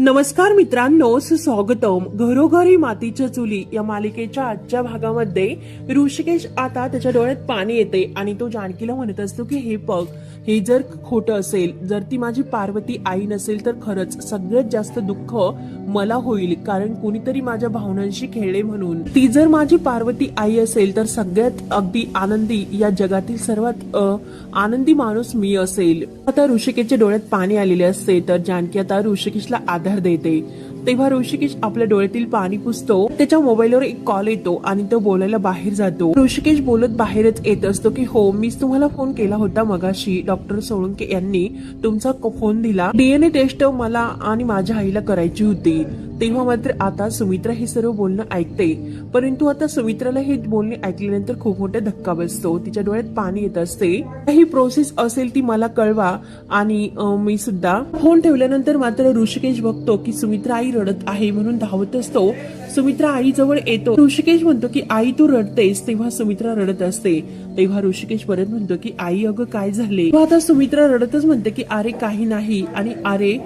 नमस्कार मित्रांनो सुस्वागतम. घरोघरी मातीच्या चुली या मालिकेच्या आजच्या भागामध्ये ऋषिकेश आता त्याच्या डोळ्यात पाणी येते आणि तो जानकीला म्हणत असतो की हे पग हे जर खोटं असेल जर ती माझी पार्वती आई नसेल तर खरंच सगळ्यात जास्त दुःख मला होईल कारण कुणीतरी माझ्या भावनांशी खेळले म्हणून. ती जर माझी पार्वती आई असेल तर सगळ्यात अगदी आनंदी या जगातील सर्वात आनंदी माणूस मी असेल. आता ऋषिकेशच्या डोळ्यात पाणी आलेले असते तर जानकी आता ऋषिकेशला आधार देते. तेव्हा ऋषिकेश आपल्या डोळ्यातील पाणी पुसतो त्याच्या मोबाईलवर एक कॉल येतो आणि तो बोलायला बाहेर जातो. ऋषिकेश बोलत बाहेरच येत असतो की हो मीच तुम्हाला फोन केला होता मगाशी डॉक्टर सोळंके यांनी. तुमचा फोन दिला. डीएनए टेस्ट मला आणि माझ्या आईला करायची होती. तेव्हा मात्र आता सुमित्रा हे सर्व बोलणं ऐकते. परंतु आता सुमित्राला हे बोलणे ऐकल्यानंतर खूप मोठा धक्का बसतो. तिच्या डोळ्यात पाणी येत असते. ही प्रोसेस असेल ती मला कळवा. आणि मी सुद्धा फोन ठेवल्यानंतर मात्र ऋषिकेश बघतो की सुमित्रा आई रडत आहे म्हणून धावत असतो. सुमित्रा आई जवळ येतो. ऋषिकेश म्हणतो की आई तू रडतेस. तेव्हा सुमित्रा रडत असते. तेव्हा ऋषिकेश परत म्हणतो की आई अगं काय झाले? आता सुमित्रा रडतच म्हणते की अरे काही नाही. आणि अरे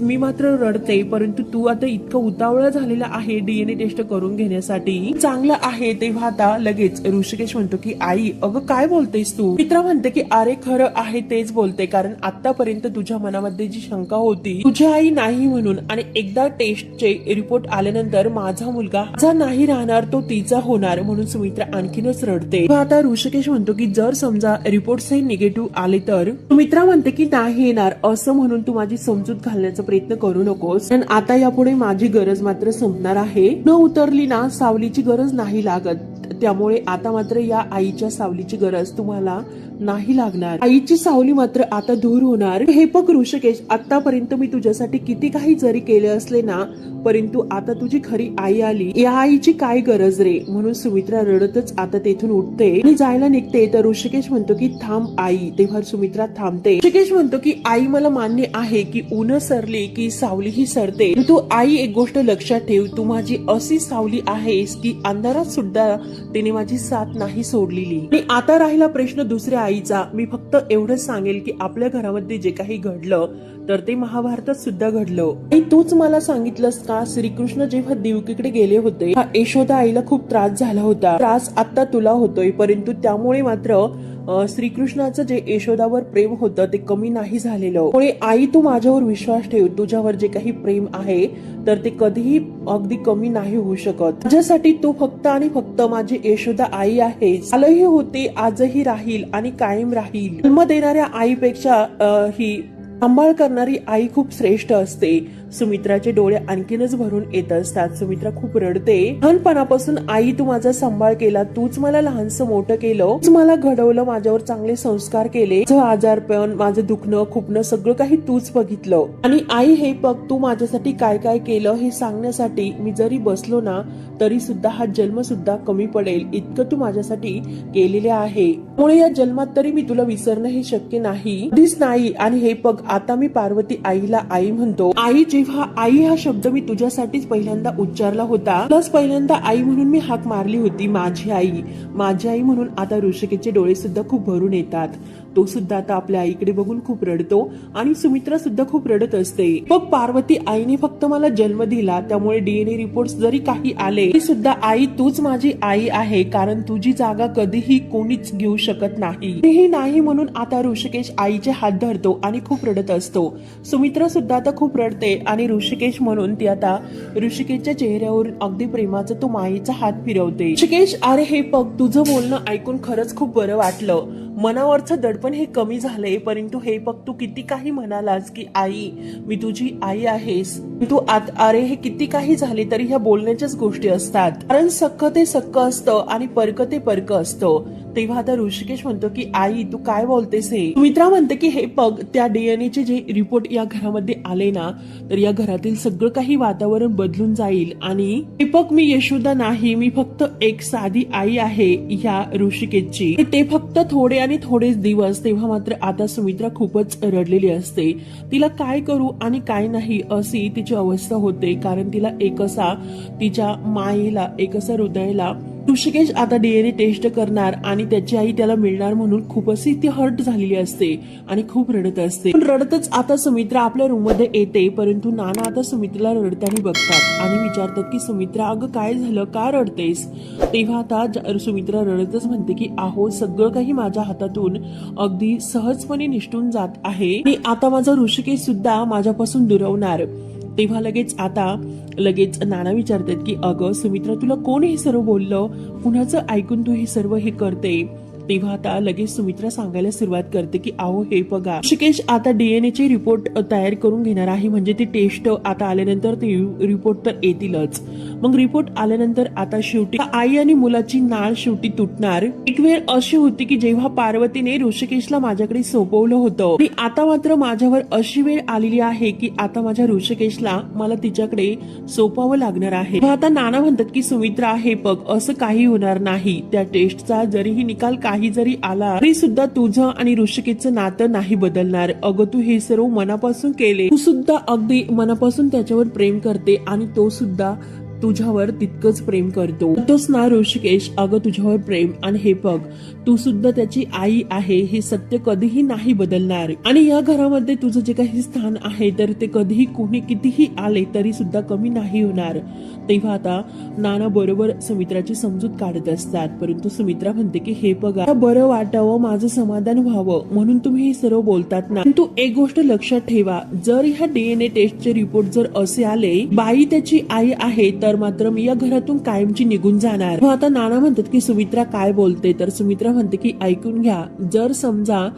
मी मात्र रडते परंतु तू आता इतकं उतावळा झालेला आहे डीएनए टेस्ट करून घेण्यासाठी. चांगलं आहे तेव्हा आता लगेच ऋषिकेश म्हणतो की आई अगं काय बोलतेस तू? मित्रा म्हणते की अरे खरं आहे तेच बोलते कारण आतापर्यंत तुझ्या मनामध्ये जी शंका होती तुझी आई नाही म्हणून आणि एकदा टेस्टचे रिपोर्ट आल्यानंतर माझा मुलगा माझा नाही राहणार तो तिचा होणार म्हणून सुमित्रा आणखीनच रडते. आता ऋषिकेश म्हणतो की जर समजा रिपोर्ट निगेटिव्ह आले तर? सुमित्रा म्हणते की नाही येणार असं म्हणून तू माझी समजूत घालण्याचा प्रयत्न करू नकोस. कारण आता यापुढे माझी गरज मात्र संपणार आहे. न उतरली ना सावलीची गरज नाही लागत. त्यामुळे आता मात्र या आईच्या सावलीची गरज तुम्हाला नाही लागणार. आईची सावली मात्र आता दूर होणार. हे बघ ऋषिकेश आतापर्यंत मी तुझ्यासाठी किती काही जरी केले असले ना परंतु आता तुझी खरी आई आली. या आईची काय गरज रे? म्हणून सुमित्रा रडतच आता तेथून उठते. आणि जायला निघते तर ऋषिकेश म्हणतो की थांब आई. तेव्हा सुमित्रा थांबते. ऋषिकेश म्हणतो की आई मला मान्य आहे की ऊन सरली की सावली ही सरते. तू आई एक गोष्ट लक्षात ठेव. तू माझी अशी सावली आहेस की अंधारात सुद्धा तिने माझी साथ नाही सोडलेली. आणि आता राहिला प्रश्न दुसऱ्या आईचा. मी फक्त एवढंच सांगेल की आपल्या घरामध्ये जे काही घडलं तर ते महाभारतात सुद्धा घडलं. आणि तूच मला सांगितलंस का? श्रीकृष्ण जेव्हा देवकीकडे गेले होते हा यशोदा आईला खूप त्रास झाला होता. त्रास आता तुला होतोय परंतु त्यामुळे मात्र श्रीकृष्णाचं जे यशोदावर प्रेम होतं ते कमी नाही झालेलं. आई तू माझ्यावर विश्वास ठेव. तुझ्यावर जे काही प्रेम आहे तर ते कधीही अगदी कमी नाही होऊ शकत. तुझ्यासाठी तू फक्त आणि फक्त माझी यशोदा आई आहे. आलंही होते आजही राहील आणि कायम राहील. जन्म देणाऱ्या आईपेक्षा ही सांभाळ करणारी आई खूप श्रेष्ठ असते. सुमित्राचे डोळे आणखीनच भरून येत असतात. सुमित्रा खूप रडते. लहानपणापासून आई तू माझा सांभाळ केला. तूच मला लहानसं मोठं केलं. तूच मला घडवलं. माझ्यावर चांगले संस्कार केले. माझं आजारपण माझं दुखणं खुपणं सगळं काही तूच बघितलं. आणि आई हे बघ तू माझ्यासाठी काय काय केलं हे सांगण्यासाठी मी जरी बसलो ना तरी सुद्धा हा जन्म सुद्धा कमी पडेल. इतकं तू माझ्यासाठी केलेले आहे. त्यामुळे या जन्मात तरी मी तुला विसरणं हे शक्य नाही. कधीच नाही. आणि हे बघ आता मी पार्वती आईला आई म्हणतो आई जेव्हा आई हा शब्द मी तुझ्यासाठीच पहिल्यांदा उच्चारला होता प्लस पहिल्यांदा आई म्हणून मी हाक मारली होती माझी आई. माझी आई म्हणून आता ऋषिकेचे डोळे सुद्धा खूप भरून येतात. तो सुद्धा आता आपल्या आईकडे बघून खूप रडतो आणि सुमित्रा सुद्धा खूप रडत असते. मग पार्वती आईने फक्त मला जन्म दिला त्यामुळे डीएनए रिपोर्ट जरी काही आले तरी सुद्धा आई तूच माझी आई आहे कारण तुझी जागा कधीही कोणीच घेऊ शकत नाही. तेही नाही म्हणून आता ऋषिकेश आईचे हात धरतो आणि खूप रडत असतो. सुमित्रा सुद्धा आता खूप रडते आणि ऋषिकेश म्हणून ती आता ऋषिकेशच्या चेहऱ्यावरून अगदी प्रेमाचा तो माईचा हात फिरवते. ऋषिकेश अरे हे बघ तुझं बोलणं ऐकून खरंच खूप बरं वाटलं. मनावरचं दडपण हे कमी झालंय परंतु हे बघ तू किती काही म्हणालास की आई मी तुझी आई आहेस. तू आत अरे हे किती काही झाले तरी ह्या बोलण्याच्याच गोष्टी असतात. कारण सक्क ते सक्क असतं आणि परक ते परक असतं. तेव्हा आता ऋषिकेश म्हणतो की आई तू काय बोलतेस हे? मित्रा म्हणते की हे पग त्या डीएनए चे जे रिपोर्ट या घरामध्ये आले ना तर या घरातील सगळं काही वातावरण बदलून जाईल आणि हे बघ मी यशोदा नाही मी फक्त एक साधी आई आहे ह्या ऋषिकेशची. ते फक्त थोडे आणि थोडेच दिवस तेव्हा मात्र आता सुमित्रा खूपच रडलेली असते. तिला काय करू आणि काय नाही अशी तिची अवस्था होते कारण तिला एक असा तिच्या मायेला एक असा हृदयाला ऋषिकेश आता डीएनए टेस्ट करणार आणि त्याची आई त्याला मिळणार म्हणून खूप अशी ती हर्ट झालेली असते आणि खूप रडत असते. पण रडतच आता सुमित्रा आपल्या रूममध्ये येते परंतु नाना आता सुमित्राला रडताना बघतात आणि विचारतात की सुमित्रा अगं काय झालं? का रडतेस? तेव्हा आता सुमित्रा रडतच म्हणते की आहो सगळं काही माझ्या हातातून अगदी सहजपणे निष्ठून जात आहे आणि आता माझा ऋषिकेश सुद्धा माझ्यापासून दुरवणार. तेव्हा लगेच आता लगेच नाना विचारतात की अगं सुमित्रा तुला कोण हे सर्व बोललं? कुणाचं ऐकून तू हे सर्व हे करते? तेव्हा आता लगेच सुमित्रा सांगायला सुरुवात करते की आहो हे बघा. ऋषिकेश आता डीएनए चे रिपोर्ट तयार करून घेणार आहे. म्हणजे ती टेस्ट आता आल्यानंतर ते रिपोर्ट तर येतीलच. मग रिपोर्ट आल्यानंतर आता शेवटी आई आणि मुलाची नाळ शेवटी तुटणार. एक वेळ अशी होती की जेव्हा पार्वतीने ऋषिकेशला माझ्याकडे सोपवलं होतं. आणि आता मात्र माझ्यावर अशी वेळ आलेली आहे की आता माझ्या ऋषिकेशला मला तिच्याकडे सोपावं लागणार आहे. आता नाना म्हणतात की सुमित्रा हे बघ असं काही होणार नाही. त्या टेस्टचा जरीही निकाल काही जरी आला तरी सुद्धा तुझं आणि ऋषिकेचं नातं नाही बदलणार. अगं तू हे सर्व मनापासून केले. तू सुद्धा अगदी मनापासून त्याच्यावर प्रेम करते आणि तो सुद्धा तुझ्यावर तितकंच प्रेम करतो. तोच ना ऋषिकेश अगं तुझ्यावर प्रेम. आणि हे बघ तू सुद्धा त्याची आई आहे हे सत्य कधीही नाही बदलणार. आणि या घरामध्ये तुझं जे काही स्थान आहे तर ते कधीही कोणी कितीही आले तरी सुद्धा कमी नाही होणार. तेव्हा आता नाना बरोबर सुमित्राची समजूत काढत असतात. परंतु सुमित्रा म्हणते की हे बघा बरं वाटावं माझं समाधान व्हावं. म्हणून तुम्ही हे सर्व बोलतात ना. परंतु एक गोष्ट लक्षात ठेवा जर ह्या डीएनए टेस्टचे रिपोर्ट जर असे आले बाई त्याची आई आहे तर तर मात्र मी या घरातून कायमची निघून जाणार. आता नाना म्हणतात की सुमित्रा काय बोलते? तर सुमित्रा म्हणते की ऐकून घ्या. जर समजा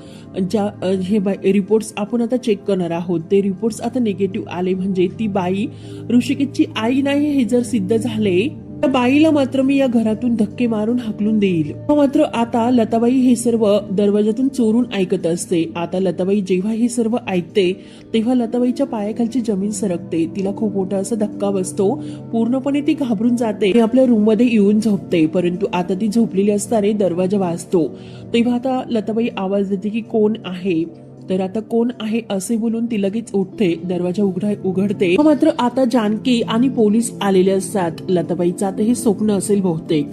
ज्या हे रिपोर्ट्स आपण आता चेक करणार आहोत ते रिपोर्ट्स आता निगेटिव्ह आले. म्हणजे ती बाई ऋषिकेशची आई नाही हे जर सिद्ध झाले त्या बाईला मात्र मी या घरातून धक्के मारून हाकलून देईल. मात्र आता लताबाई हे सर्व दरवाजातून चोरून ऐकत असते. आता लताबाई जेव्हा हे सर्व ऐकते तेव्हा लताबाईच्या पायाखालची जमीन सरकते. तिला खूप मोठा असा धक्का बसतो. पूर्णपणे ती घाबरून जाते. आपल्या रूममध्ये येऊन झोपते. परंतु आता ती झोपलेली असताना दरवाजा वाजतो. तेव्हा आता लताबाई आवाज देते की कोण आहे? तर आता कोण आहे असे बोलून ती लगेच उठते दरवाजा उघडा उघडते. मात्र आता जानकी आणि पोलीस आलेले असतात. लताबाईचं आता हे स्वप्न असेल बहुतेक.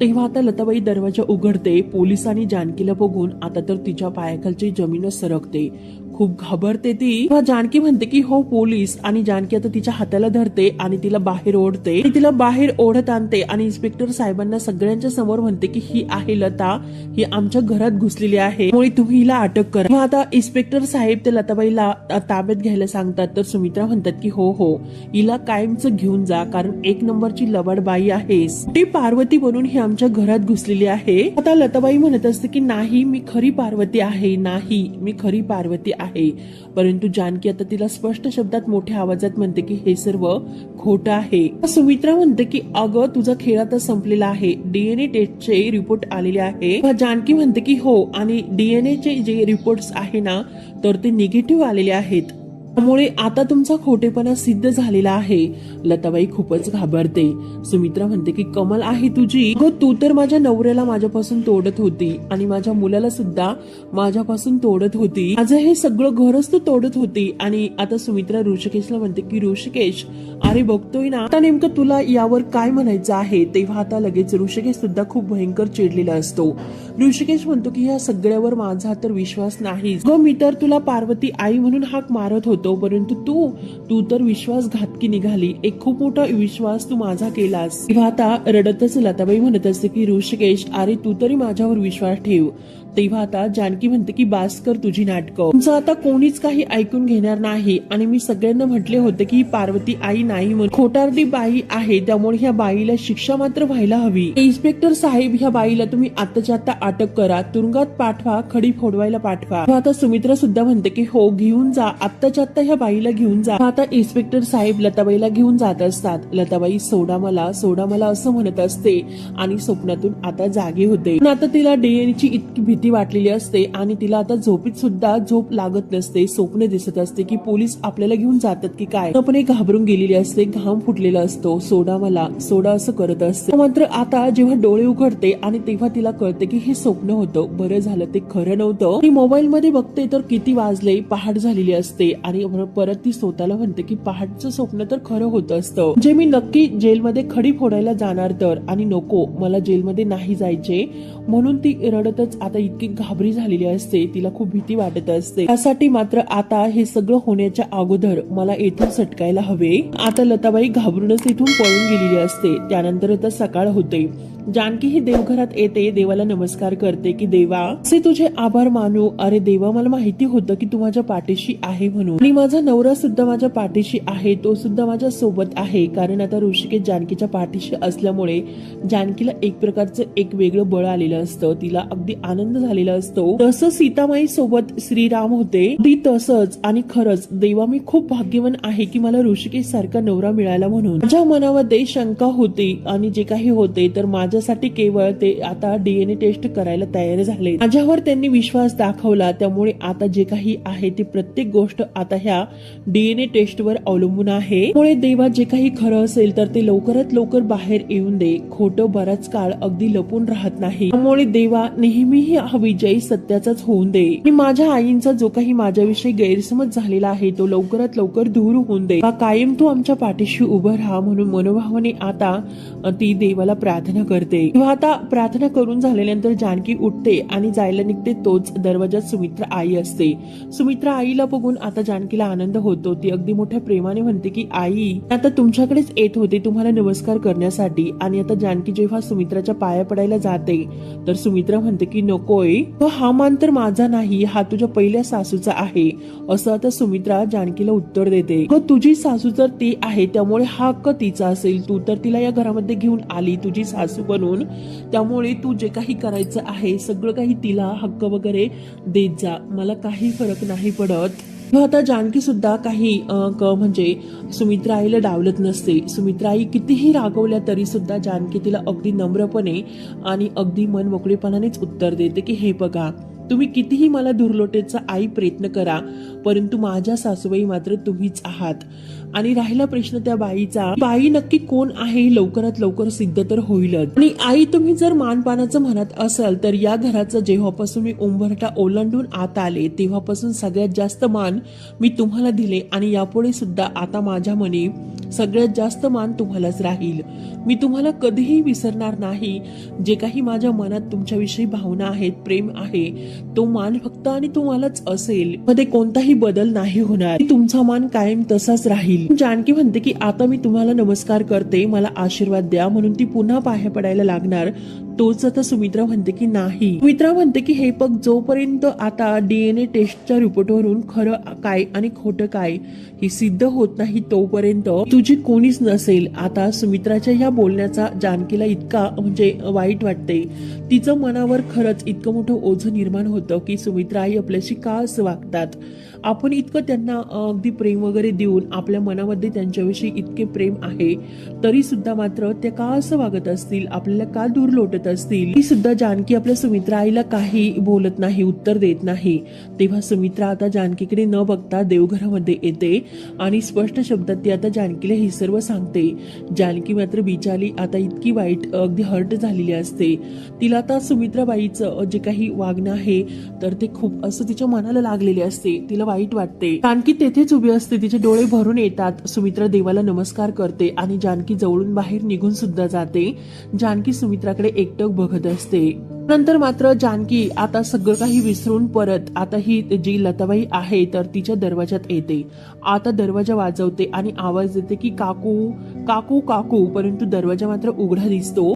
तेव्हा आता लताबाई दरवाजा उघडते पोलिसांनी आणि जानकीला बघून आता तर तिच्या पायाखालची जमीन सरकते. खूप घाबरते ती. जानकी म्हणते की हो पोलीस. आणि जानकी आता तिच्या हाताला धरते आणि तिला बाहेर ओढते. आणि तिला बाहेर ओढत आणते आणि इन्स्पेक्टर साहेबांना सगळ्यांच्या समोर म्हणते की ही आहे लता. ही आमच्या घरात घुसलेली आहे. त्यामुळे तुम्ही हिला अटक करा. मग आता इन्स्पेक्टर साहेब ते लताबाईला ताब्यात घ्यायला सांगतात. तर सुमित्रा म्हणतात की हो हो. हिला कायमच घेऊन जा. कारण एक नंबरची लबाड बाई आहेस. ती पार्वती बनून ही आमच्या घरात घुसलेली आहे. आता लताबाई म्हणत असते की नाही मी खरी पार्वती आहे. नाही मी खरी पार्वती आहे. परंतु जानकी आता तिला स्पष्ट शब्दात मोठ्या आवाजात म्हणते की हे सर्व खोटं आहे. सुमित्रा म्हणते की अगं तुझा खेळ आता संपलेला आहे. डीएनए टेस्टचे रिपोर्ट आलेले आहे. जानकी म्हणते की हो आणि डीएनए चे जे रिपोर्ट्स आहे ना तर ते निगेटिव्ह आलेले आहेत. त्यामुळे आता तुमचा खोटेपणा सिद्ध झालेला आहे. लताबाई खूपच घाबरते. सुमित्रा म्हणते की कमल आहे तुझी. गो तू तर माझ्या नवऱ्याला माझ्यापासून तोडत होती आणि माझ्या मुलाला सुद्धा माझ्यापासून तोडत होती. माझं हे सगळं घरच तू तोडत होती आणि आता सुमित्रा ऋषिकेशला म्हणते की ऋषिकेश अरे बघतोय ना आता नेमकं तुला यावर काय म्हणायचं आहे? तेव्हा आता लगेच ऋषिकेश सुद्धा खूप भयंकर चिडलेला असतो. ऋषिकेश म्हणतो की या सगळ्यावर माझा तर विश्वास नाही. ग मी तर तुला पार्वती आई म्हणून हाक मारत होतो परंतु तू तू तर विश्वासघातकी निघाली. एक खूप मोठा विश्वास तू माझा केलास. तेव्हा आता रडतच लताबाई म्हणत असते की ऋषिकेश अरे तू तरी माझ्यावर विश्वास ठेव. तेव्हा आता जानकी म्हणते की बास्कर तुझी नाटकं. तुमचं आता कोणीच काही ऐकून घेणार नाही. आणि मी सगळ्यांना म्हटले होते की पार्वती आई नाही म्हणून. खोटारडी बाई आहे. त्यामुळे ह्या बाईला शिक्षा मात्र व्हायला हवी. इन्स्पेक्टर साहेब ह्या बाईला तुम्ही आताच्या आता अटक करा. तुरुंगात पाठवा. खडी फोडवायला पाठवा. आता सुमित्रा सुद्धा म्हणते की हो घेऊन जा. आत्ताच्या आत्ता ह्या बाईला घेऊन जा. आता इन्स्पेक्टर साहेब लताबाईला घेऊन जात असतात. लताबाई सोडा मला. सोडा मला असं म्हणत असते आणि स्वप्नातून आता जागी होते. पण आता तिला डीएनची इतकी भीती भीती वाटलेली असते आणि तिला आता झोपीत सुद्धा झोप लागत नसते. स्वप्न दिसत असते की पोलीस आपल्याला घेऊन जातात की काय. पण एक घाबरून गेलेली असते घाम फुटलेला असतो. सोडा मला सोडा असं करत असते. मात्र आता जेव्हा डोळे उघडते आणि तेव्हा तिला कळते की हे स्वप्न होतं. बरं झालं ते खरं नव्हतं. ती मोबाईल मध्ये बघते तर किती वाजले पहाट झालेली असते आणि परत ती स्वतःला म्हणते की पहाटचं स्वप्न तर खरं होत असतं. जे मी नक्की जेलमध्ये खडी फोडायला जाणार तर. आणि नको मला जेलमध्ये नाही जायचे. म्हणून ती रडतच आता इतकी घाबरी झालेली असते तिला खूप भीती वाटत असते. त्यासाठी मात्र आता हे सगळं होण्याच्या अगोदर मला येथून सटकायला हवे. आता लताबाई घाबरूनच इथून पळून गेलेली असते. त्यानंतर आता सकाळ होते. जानकी ही देवघरात येते देवाला नमस्कार करते की देवा असे तुझे आभार मानू. अरे देवा मला माहिती होतं की तू माझ्या पाठीशी आहे म्हणून. आणि माझा नवरा सुद्धा माझ्या पाठीशी आहे तो सुद्धा माझ्या सोबत आहे. कारण आता ऋषिकेश जानकीच्या पाठीशी असल्यामुळे जानकीला एक प्रकारचं एक वेगळं बळ आलेलं असतं. तिला अगदी आनंद झालेला असतो. तसं सीतामाई सोबत श्रीराम होते. अगदी तसंच आणि खरंच देवा मी खूप भाग्यवान आहे की मला ऋषिकेश सारखा नवरा मिळाला म्हणून. माझ्या मनामध्ये शंका होती आणि जे काही होते तर माझ्यासाठी केवळ ते आता डीएनए टेस्ट करायला तयार झाले. माझ्यावर त्यांनी विश्वास दाखवला. त्यामुळे आता जे काही आहे ती प्रत्येक गोष्ट आता ह्या डीएनए टेस्ट वर अवलंबून आहे. त्यामुळे देवा जे काही खरं असेल तर ते लवकरात लवकर बाहेर येऊन दे. खोटं बराच काळ अगदी लपून राहत नाही. त्यामुळे देवा नेहमीही हा विजय सत्याचाच होऊन दे. आणि माझ्या आईंचा जो काही माझ्याविषयी गैरसमज झालेला आहे तो लवकरात लवकर दूर होऊन दे. कायम तू आमच्या पाठीशी उभं राहा म्हणून मनोभावाने आता ती देवाला प्रार्थना कर. करते. तेव्हा आता प्रार्थना करून झाल्यानंतर जानकी उठते आणि जायला निघते तोच दरवाजात सुमित्रा आई असते. सुमित्रा आईला बघून आता जानकीला आनंद होतो. ती अगदी मोठ्या प्रेमाने म्हणते की आई आता तुमच्याकडेच येत होते तुम्हाला नमस्कार करण्यासाठी आणि आता जानकी जेव्हा सुमित्राच्या पाया पडायला जाते तर सुमित्रा म्हणते की नकोय. तो हा मान तर माझा नाही हा तुझ्या पहिल्या सासूचा आहे. असं आता सुमित्रा जानकीला उत्तर देते. "ग, तुझी सासू तर ती आहे त्यामुळे हा हक्क तिचा असेल. तू तर तिला या घरामध्ये घेऊन आली. तुझी सासू बनून. त्यामुळे तू जे काही करायचं आहे सगळं काही तिला हक्क वगैरे देत जा. मला काही फरक नाही पडत. आता जानकी सुद्धा काही क- म्हणजे सुमित्रा आईला डावलत नसते. सुमित्रा आई कितीही रागवल्या तरी सुद्धा जानकी तिला अगदी नम्रपणे आणि अगदी मन मोकळेपणानेच उत्तर देते की हे बघा तुम्ही कितीही मला धुरलोटेचा आई प्रयत्न करा परंतु माझ्या सासूबाई मात्र तुम्हीच आहात. आणि राहिला प्रश्न त्या बाईचा बाई नक्की कोण आहे? लवकरात लवकर सिद्ध तर होईलच. आणि आई तुम्ही जर मानपानाचं म्हणत असाल तर या घराचं जेव्हापासून मी उंबरठा ओलांडून आत आले तेव्हापासून सगळ्यात जास्त मान मी तुम्हाला दिले आणि यापुढे सुद्धा आता माझ्या मनी सगळ्यात जास्त मान तुम्हालाच राहील. मी तुम्हाला कधीही विसरणार नाही. जे काही माझ्या मनात तुमच्याविषयी भावना आहेत प्रेम आहे तो मान फक्त आणि तुम्हालाच असेल. मध्ये कोणताही बदल नाही होणार. तुमचा मान कायम तसाच राहील. जानकी म्हणते की आता मी तुम्हाला नमस्कार करते मला आशीर्वाद द्या म्हणून ती पुन्हा पाया पडायला लागणार. तोच आता सुमित्रा म्हणते की नाही. सुमित्रा म्हणते की हे बघ जोपर्यंत आता डीएनए टेस्टच्या रिपोर्टवरून खरं काय आणि खोटं काय हे सिद्ध होत नाही तोपर्यंत तुझी कोणीच नसेल. आता सुमित्राच्या या बोलण्याचा जानकीला इतका म्हणजे वाईट वाटते. तिचं मनावर खरंच इतकं मोठं ओझं निर्माण होतं की सुमित्रा आई आपल्याशी का असं वागतात? आपण इतकं त्यांना अगदी प्रेम वगैरे देऊन आपल्या मनामध्ये त्यांच्याविषयी इतके प्रेम आहे तरी सुद्धा मात्र ते का असं वागत असतील आपल्याला का दूर लोटत असतील? ही सुद्धा जानकी आपल्या सुमित्रा आईला काही बोलत नाही उत्तर देत नाही. तेव्हा सुमित्रा आता जानकीकडे न बघता देवघरामध्ये येते आणि स्पष्ट शब्दात ती आता जानकीला हे सर्व सांगते. जानकी मात्र बिचारी आता इतकी वाईट अगदी हर्ट झालेली असते. तिला आता सुमित्राबाईचं जे काही वागणं आहे तर ते खूप असं तिच्या मनाला लागलेले असते. तिला वाईट वाटते. जानकी तेथेच उभी असते तिचे डोळे भरून येतात. सुमित्रा देवाला नमस्कार करते आणि जानकी जवळून बाहेर निघून सुद्धा जाते. जानकी सुमित्राकडे एकटक बघत असते. नंतर मात्र जानकी आता सगळं काही विसरून परत आता ही जी लताबाई आहे तर तिच्या दरवाजात येते. आता दरवाजा वाजवते आणि आवाज देते की काकू काकू काकू. परंतु दरवाजा मात्र उघडा दिसतो.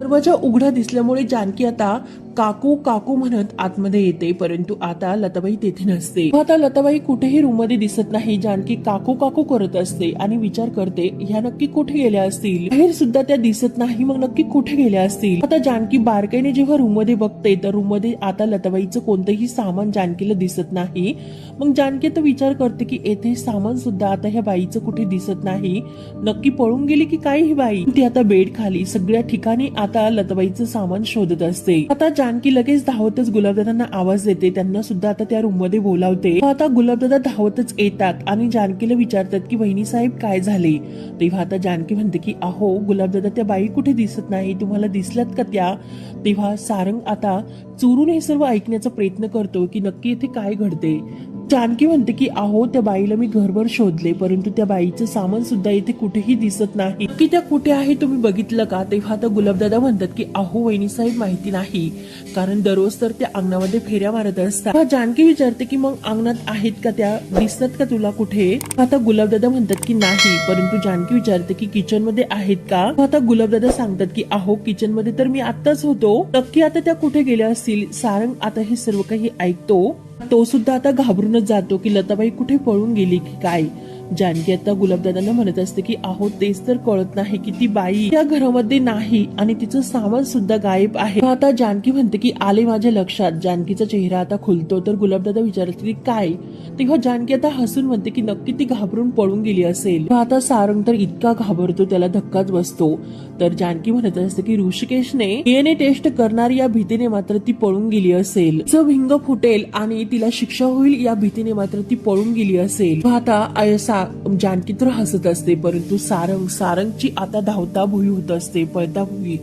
दरवाजा उघडा दिसल्यामुळे जानकी आता काकू काकू म्हणत आतमध्ये येते परंतु आता लताबाई तेथे नसते. आता लताबाई कुठेही रूममध्ये दिसत नाही जानकी काकू काकू करत असते आणि विचार करते ह्या नक्की कुठे गेल्या असतील? बाहेर सुद्धा त्या दिसत नाही मग नक्की कुठे गेल्या असतील? आता जानकी बारकाईने जेव्हा रूममध्ये बघते तर रूममध्ये आता लताबाईचं कोणतंही सामान जानकीला दिसत नाही. मग जानकी तर विचार करते की येथे सामान सुद्धा आता ह्या बाईचं कुठे दिसत नाही? नक्की पळून गेली की काय ही बाई? ती आता बेड खाली सगळ्या ठिकाणी आता लताबाईचं सामान शोधत असते. आता जानकी लगेच धावतच गुलाबदादांना आवाज देते. त्यांना सुद्धा आता त्या रूममध्ये बोलावते आता गुलाबदादा धावतच येतात आणि जानकीला विचारतात की बहिणी साहेब काय झाले? तेव्हा आता जानकी म्हणते की अहो गुलाबदादा त्या बाई कुठे दिसत नाही? तुम्हाला दिसल्यात का त्या? तेव्हा सारंग आता चोरून हे सर्व ऐकण्याचा प्रयत्न करतो की नक्की इथे काय घडते. जानकी म्हणते की अहो त्या बाईला मी घरभर शोधले परंतु त्या बाईचं सामान सुद्धा इथे कुठेही दिसत नाही. की त्या कुठे आहे तुम्ही बघितलं का? तेव्हा आता गुलाबदादा म्हणतात की अहो वहिनी साहेब माहिती नाही. कारण दररोज तर त्या अंगणामध्ये फेऱ्या मारत असतात. जानकी विचारते की मग अंगणात आहेत का त्या? दिसतात का तुला कुठे? आता गुलाबदादा म्हणतात की नाही. परंतु जानकी विचारते की किचनमध्ये आहेत का? आता गुलाबदादा सांगतात की अहो किचनमध्ये तर मी आताच होतो. नक्की आता त्या कुठे गेल्या असतील? सारंग आता हे सर्व काही ऐकतो. तो सुद्धा आता घाबरूनच जातो की लताबाई कुठे पळून गेली की काय? जानकी आता गुलाबदादांना म्हणत असते की आहो तेच तर कळत नाही की ती बाई या घरामध्ये नाही आणि तिचं सामान सुद्धा गायब आहे. आता जानकी म्हणते की आले माझ्या लक्षात. जानकीचा चेहरा आता खुलतो. तर गुलाबदादा विचारत की काय? तेव्हा जानकी आता हसून म्हणते की नक्की ती घाबरून पळून गेली असेल. आता सारंग तर इतका घाबरतो त्याला धक्काच बसतो. तर जानकी म्हणत असते की ऋषिकेशने डीएनए टेस्ट करणारी या भीतीने मात्र ती पळून गेली असेल. तिचं भिंग फुटेल आणि तिला शिक्षा होईल या भीतीने मात्र ती पळून गेली असेल. आता सा- जानकी तर हसत असते परंतु सारंग सारंगची आता धावता भुई होत असते पळता भुई.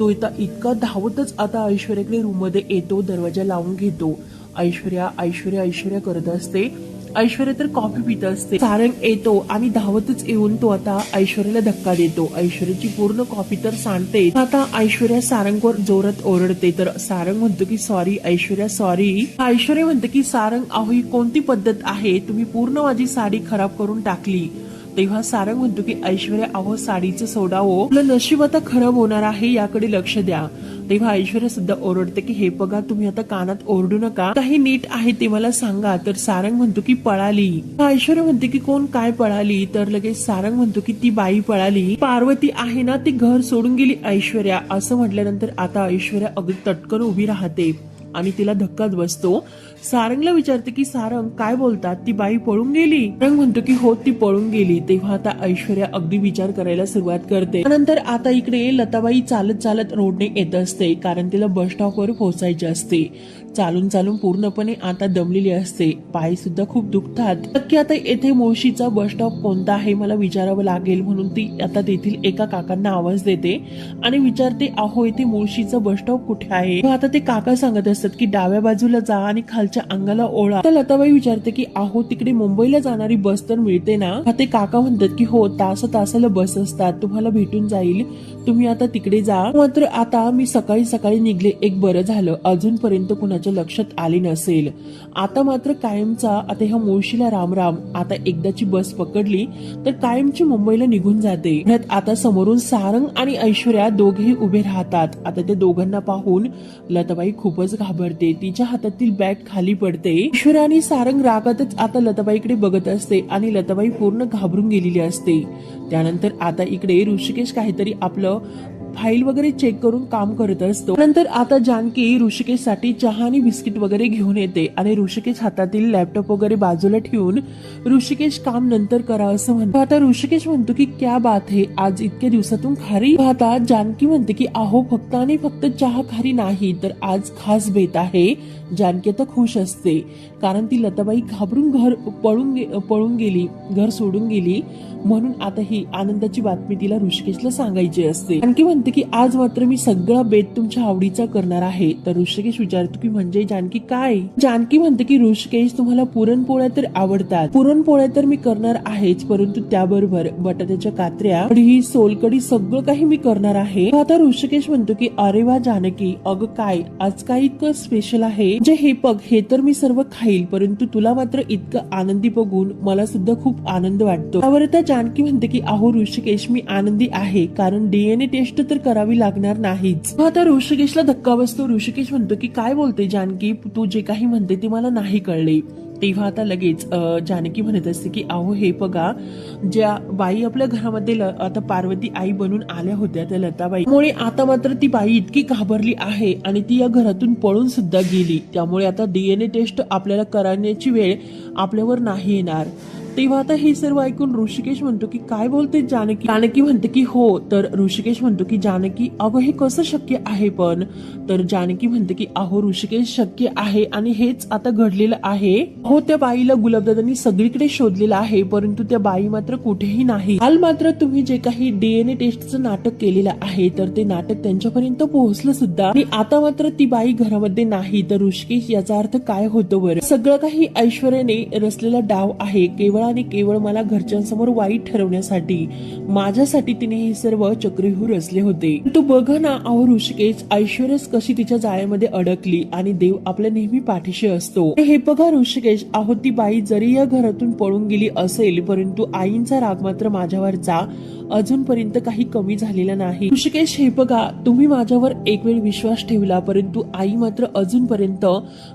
तो इथं इतका धावतच आता ऐश्वर्याकडे रूममध्ये येतो दरवाजा लावून घेतो. ऐश्वर्या ऐश्वर्या ऐश्वर्या करत असते. ऐश्वर्या तर कॉफी पित असते. सारंग येतो आणि धावतच येऊन तो आता ऐश्वर्याला धक्का देतो. ऐश्वर्याची पूर्ण कॉफी तर सांडते. आता ऐश्वर्या सारंगवर जोरात ओरडते. तर सारंग म्हणतो की सॉरी ऐश्वर्या सॉरी ऐश्वर्या म्हणते की सारंग अहो ही कोणती पद्धत आहे? तुम्ही पूर्ण माझी साडी खराब करून टाकली. तेव्हा सारंग म्हणतो की ऐश्वर्या अहो साडीचं सोडावं हो. आपलं नशीब आता खराब होणार आहे याकडे लक्ष द्या. तेव्हा ऐश्वर्या सुद्धा ओरडते की हे बघा तुम्ही आता कानात ओरडू नका. काही नीट आहे ते मला सांगा. तर सारंग म्हणतो की पळाली. ऐश्वर्या म्हणते की कोण काय पळाली? तर लगेच सारंग म्हणतो की ती बाई पळाली. पार्वती आहे ना ती घर सोडून गेली ऐश्वर्या. असं म्हटल्यानंतर आता ऐश्वर्या अगदी तटकन उभी राहते आणि तिला धक्काच बसतो. सारंगला विचारते की सारंग काय बोलतात? ती बाई पळून गेली? सारंग म्हणतो की हो ती पळून गेली. तेव्हा आता ऐश्वर्या अगदी विचार करायला सुरुवात करते. नंतर आता इकडे लताबाई चालत चालत रोडने येत असते कारण तिला बस स्टॉपवर पोहोचायचे असते. चालून चालून पूर्णपणे आता दमलेली असते. पाय सुद्धा खूप दुखतात. नक्की आता येथे मुळशीचा बस स्टॉप कोणता आहे मला विचारावं लागेल म्हणून ती आता तेथील एका काकांना आवाज देते आणि विचारते अहो येथे मुळशीचा बस स्टॉप कुठे आहे? आता ते काका सांगत असतात की डाव्या बाजूला जा आणि खालच्या अंगाला ओळा. तर लताबाई विचारते की अहो तिकडे मुंबईला जाणारी बस तर मिळते ना? ते काका म्हणतात की हो तास तासाला बस असतात. तुम्हाला भेटून जाईल. तुम्ही आता तिकडे जा. मात्र आता मी सकाळी सकाळी निघले. एक बरं झालं. अजूनपर्यंत कुणाच्या लक्षात आले नसेल. आता मात्र कायमचा आता ह्या मुळशीला रामराम आता एकदाची बस पकडली तर कायमची मुंबईला निघून जाते. आता समोरून सारंग आणि ऐश्वर्या दोघेही उभे राहतात. आता त्या दोघांना पाहून लताबाई खूपच घाबरते. तिच्या हातातील बॅग खाली पडते. ईश्वराने सारंग रागातच आता लताबाईकडे बघत असते आणि लताबाई पूर्ण घाबरून गेलेली असते. त्यानंतर आता इकडे ऋषिकेश काहीतरी आपलं फाईल वगैरे चेक करून काम करत असतो. नंतर आता जानकी ऋषिकेशसाठी चहा आणि बिस्किट वगैरे घेऊन येते आणि ऋषिकेश हातातील लॅपटॉप वगैरे बाजूला ठेवून ऋषिकेश काम नंतर करा असं म्हणतो. आता ऋषिकेश म्हणतो की क्या बात हे आज इतक्या दिवसातून खारी आता जानकी म्हणते की अहो फक्त आणि फक्त चहा खारी नाही तर आज खास बेत आहे. जानकी आता खुश असते कारण ती लताबाई घाबरून घर पळून पळून गेली घर सोडून गेली. म्हणून आता ही आनंदाची बातमी तिला ऋषिकेशला सांगायची असते. आणखी म्हणते की आज मात्र मी सगळा बेत तुमच्या आवडीचा करणार आहे. तर ऋषिकेश विचारतो की म्हणजे जानकी काय? जानकी म्हणते की ऋषिकेश तुम्हाला पुरणपोळ्या तर आवडतात. पुरणपोळ्या तर मी करणार आहेच परंतु त्याबरोबर बटाट्याच्या कात्र्या कढी सोलकडी सगळं काही मी करणार आहे. आता ऋषिकेश म्हणतो की अरे वा जानकी अग काय? आज काय इतकं स्पेशल आहे. जे हे पग हे तर मी सर्व खाईल परंतु तुला मात्र इतकं आनंदी बघून मला सुद्धा खूप आनंद वाटतो. त्यावर त्या जानकी म्हणते की अहो ऋषिकेश मी आनंदी आहे कारण डीएनए टेस्ट तर तर करावी लागणार नाहीच. आता ऋषिकेशला धक्का बसतो. ऋषिकेश म्हणतो की काय बोलते जानकी? तू जे काही म्हणते ते मला नाही कळले. तेव्हा आता लगेच जानकी म्हणत असते की अहो हे बघा ज्या बाई आपल्या घरामध्ये आता पार्वती आई बनून आल्या होत्या त्या लताबाई. मुळे आता मात्र ती बाई इतकी घाबरली आहे आणि ती या घरातून पळून सुद्धा गेली. त्यामुळे आता डीएनए टेस्ट आपल्याला करण्याची वेळ आपल्यावर नाही येणार. तेव्हा आता हे सर्व ऐकून ऋषिकेश म्हणतो की काय बोलते जानकी? जानकी म्हणते की हो तर ऋषिकेश म्हणतो की जानकी अगं हे कसं शक्य आहे पण? तर जानकी म्हणते की अहो ऋषिकेश शक्य आहे आणि हेच आता घडलेलं आहे. हो त्या बाईला गुलाबदादांनी सगळीकडे शोधलेलं आहे परंतु त्या बाई मात्र कुठेही नाही. काल मात्र तुम्ही जे काही डीएनए टेस्टचं नाटक केलेलं आहे तर ते नाटक त्यांच्यापर्यंत पोहोचलं सुद्धा. आणि आता मात्र ती बाई घरामध्ये नाही तर ऋषिकेश याचा अर्थ काय होतो बरं? सगळं काही ऐश्वर्याने रचलेला डाव आहे केवळ आणि केवळ मला घरच्यांसमोर वाईट ठरवण्यासाठी माझ्यासाठी तिने हे सर्व चक्रव्यूह रचले होते. तू बघ ना अहो ऋषिकेश ऐश्वर्यच कशी तिच्या जाळ्यामध्ये अडकली आणि देव आपल्या नेहमी पाठीशी असतो. हे बघा ऋषिकेश अहो ती बाई जरी या घरातून पळून गेली असेल परंतु आईंचा राग मात्र माझ्यावरचा अजूनपर्यंत काही कमी झालेला नाही. ऋषिकेश हे बघा तुम्ही माझ्यावर एक वेळ विश्वास ठेवला परंतु आई मात्र अजूनपर्यंत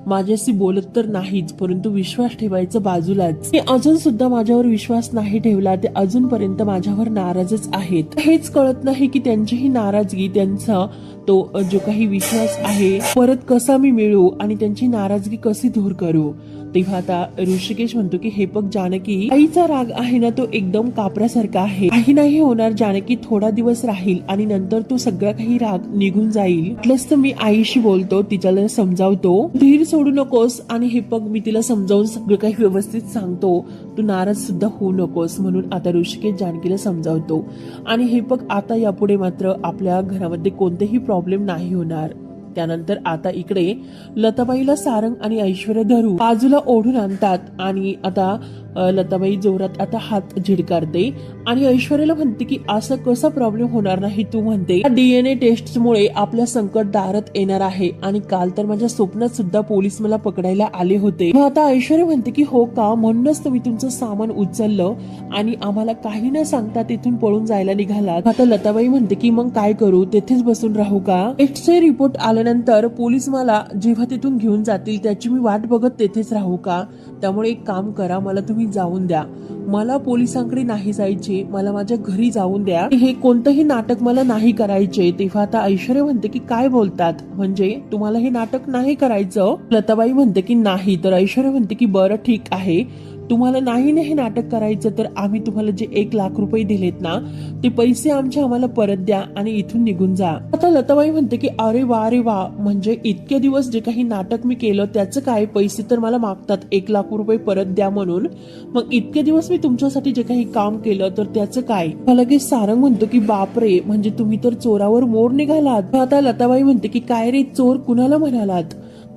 माझ्याशी बोलत तर नाहीच परंतु विश्वास ठेवायचं बाजूलाच. मी अजून सुद्धा माझ्यावर विश्वास नाही ठेवला ते अजूनपर्यंत माझ्यावर नाराजच आहेत. हेच कळत नाही की त्यांची ही नाराजगी त्यांचा तो जो काही विश्वास आहे परत कसा मी मिळू आणि त्यांची नाराजगी कशी दूर करू? तेव्हा आता ऋषिकेश म्हणतो की हे बघ जानकी आईचा राग आहे ना तो एकदम कापरासारखा आहे. काही नाही होणार जानकी थोडा दिवस राहील आणि नंतर तो सगळा काही राग निघून जाईल. प्लस तर मी आईशी बोलतो तिच्याला समजावतो. धीर सोडू नकोस आणि हे बघ मी तिला समजावून सगळं काही व्यवस्थित सांगतो. तू नाराज सुद्धा होऊ नकोस म्हणून आता ऋषिकेश जानकीला समजावतो. आणि हे बघ आता यापुढे मात्र आपल्या घरामध्ये कोणतेही प्रॉब्लेम नाही होणार. त्यानंतर आता इकडे लताबाईला सारंग आणि ऐश्वर्या धरू बाजूला ओढून आणतात आणि आता लताबाई जोरात आता हात झिडकारते आणि ऐश्वर्याला म्हणते की असं कसा प्रॉब्लेम होणार नाही? तू म्हणते डीएनए टेस्टमुळे आपल्या संकट दारात येणार आहे आणि काल तर माझ्या स्वप्नात सुद्धा पोलीस मला पकडायला आले होते. मग आता ऐश्वर्या म्हणते की हो का? म्हणूनच तुम्ही तुमचं सामान उचललं आणि आम्हाला काही न सांगता तिथून पळून जायला निघाला आता लताबाई म्हणते की मग काय करू? तेथेच बसून राहू का? टेस्टचे रिपोर्ट आल्यानंतर पोलीस मला जेव्हा तिथून घेऊन जातील त्याची मी वाट बघत तेथेच राहू का? त्यामुळे एक काम करा मला तुम्ही जाऊन द्या. मला पोलिसांकडे नाही जायचे. मला माझ्या घरी जाऊन द्या. हे कोणतंही नाटक मला नाही करायचे. तेव्हा आता ऐश्वर्या म्हणते की काय बोलतात? म्हणजे तुम्हाला हे नाटक नाही करायचं? लताबाई म्हणते की नाही. तर ऐश्वर्या म्हणते की बरं ठीक आहे. तुम्हाला नाही ना हे नाटक करायचं तर आम्ही तुम्हाला जे एक लाख रुपये दिलेत ना ते पैसे आमचे आम्हाला परत द्या आणि इथून निघून जा. आता लताबाई म्हणते की अरे वा रे वा म्हणजे इतके दिवस जे काही नाटक मी केलं त्याचं काय? पैसे तर मला मागतात एक लाख रुपये परत द्या म्हणून. मग इतके दिवस मी तुमच्यासाठी जे काही काम केलं तर त्याचं काय? मला लगेच सारंग म्हणतो की बापरे म्हणजे तुम्ही तर चोरावर मोर निघालात. आता लताबाई म्हणते की काय रे चोर कुणाला म्हणालात?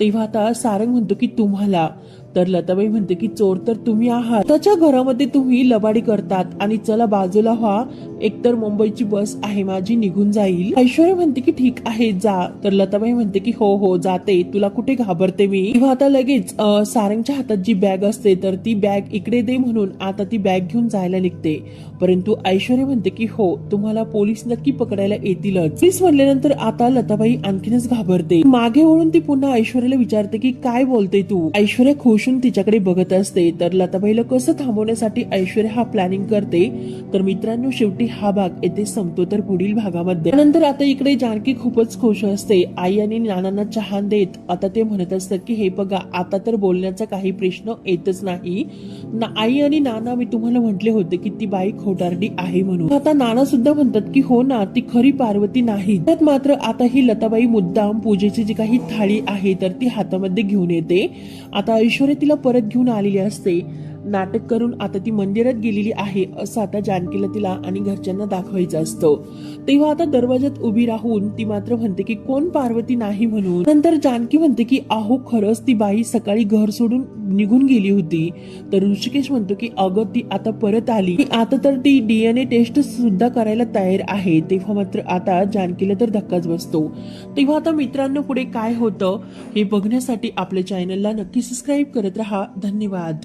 तेव्हा आता सारंग म्हणतो की तुम्हाला. तर लताबाई म्हणते की चोर तर तुम्ही आहात. त्याच्या घरामध्ये तुम्ही लबाडी करतात आणि चला बाजूला व्हा. एकतर मुंबईची बस आहे माझी निघून जाईल. ऐश्वर्या म्हणते की ठीक आहे जा. तर लताबाई म्हणते की हो हो जाते. तुला कुठे घाबरते मी? तेव्हा आता लगेच सारंगच्या हातात जी बॅग असते तर ती बॅग इकडे दे म्हणून आता ती बॅग घेऊन जायला निघते. परंतु ऐश्वर्या म्हणते की हो तुम्हाला पोलीस नक्की पकडायला येतीलच. पोलीस म्हणल्यानंतर आता लताबाई आणखीनच घाबरते. मागे वळून ती पुन्हा ऐश्वर्याला विचारते की काय बोलते तू? ऐश्वर्या खुशून तिच्याकडे बघत असते. तर लताबाईला कसं थांबवण्यासाठी ऐश्वर्या हा प्लॅनिंग करते? तर मित्रांनो शेवटी हा भाग येथे संपतो. तर पुढील भागामध्ये. नंतर आता इकडे जानकी खूपच खुश असते. आई आणि नानांना चहा देत. आता ते म्हणत असतात की हे बघा आता तर बोलण्याचा काही प्रश्न येतच नाही. ना आई आणि नाना मी तुम्हाला म्हटले होते की ती बाई खोटारडी आहे म्हणून. आता नाना सुद्धा म्हणतात की हो ना ती खरी पार्वती नाही. त्यात मात्र आता ही लताबाई मुद्दाम पूजेची जी काही थाळी आहे तर ती हातामध्ये घेऊन येते. आता ऐश्वर्या तिला परत घेऊन आलेली असते. नाटक करून आता ती मंदिरात गेलेली आहे असं आता जानकीला तिला आणि घरच्यांना दाखवायचं असतं. तेव्हा आता दरवाजात उभी राहून ती मात्र म्हणते की कोण पार्वती नाही म्हणून? नंतर जानकी म्हणते की अहो खरंच ती बाई सकाळी घर सोडून निघून गेली होती. तर ऋषिकेश म्हणतो की अगं ती आता परत आली. आता तर ती डीएनए टेस्ट सुद्धा करायला तयार आहे. तेव्हा मात्र आता जानकीला तर धक्काच बसतो. तेव्हा आता मित्रांनो पुढे काय होतं हे बघण्यासाठी आपल्या चॅनलला नक्की सबस्क्राईब करत राहा. धन्यवाद.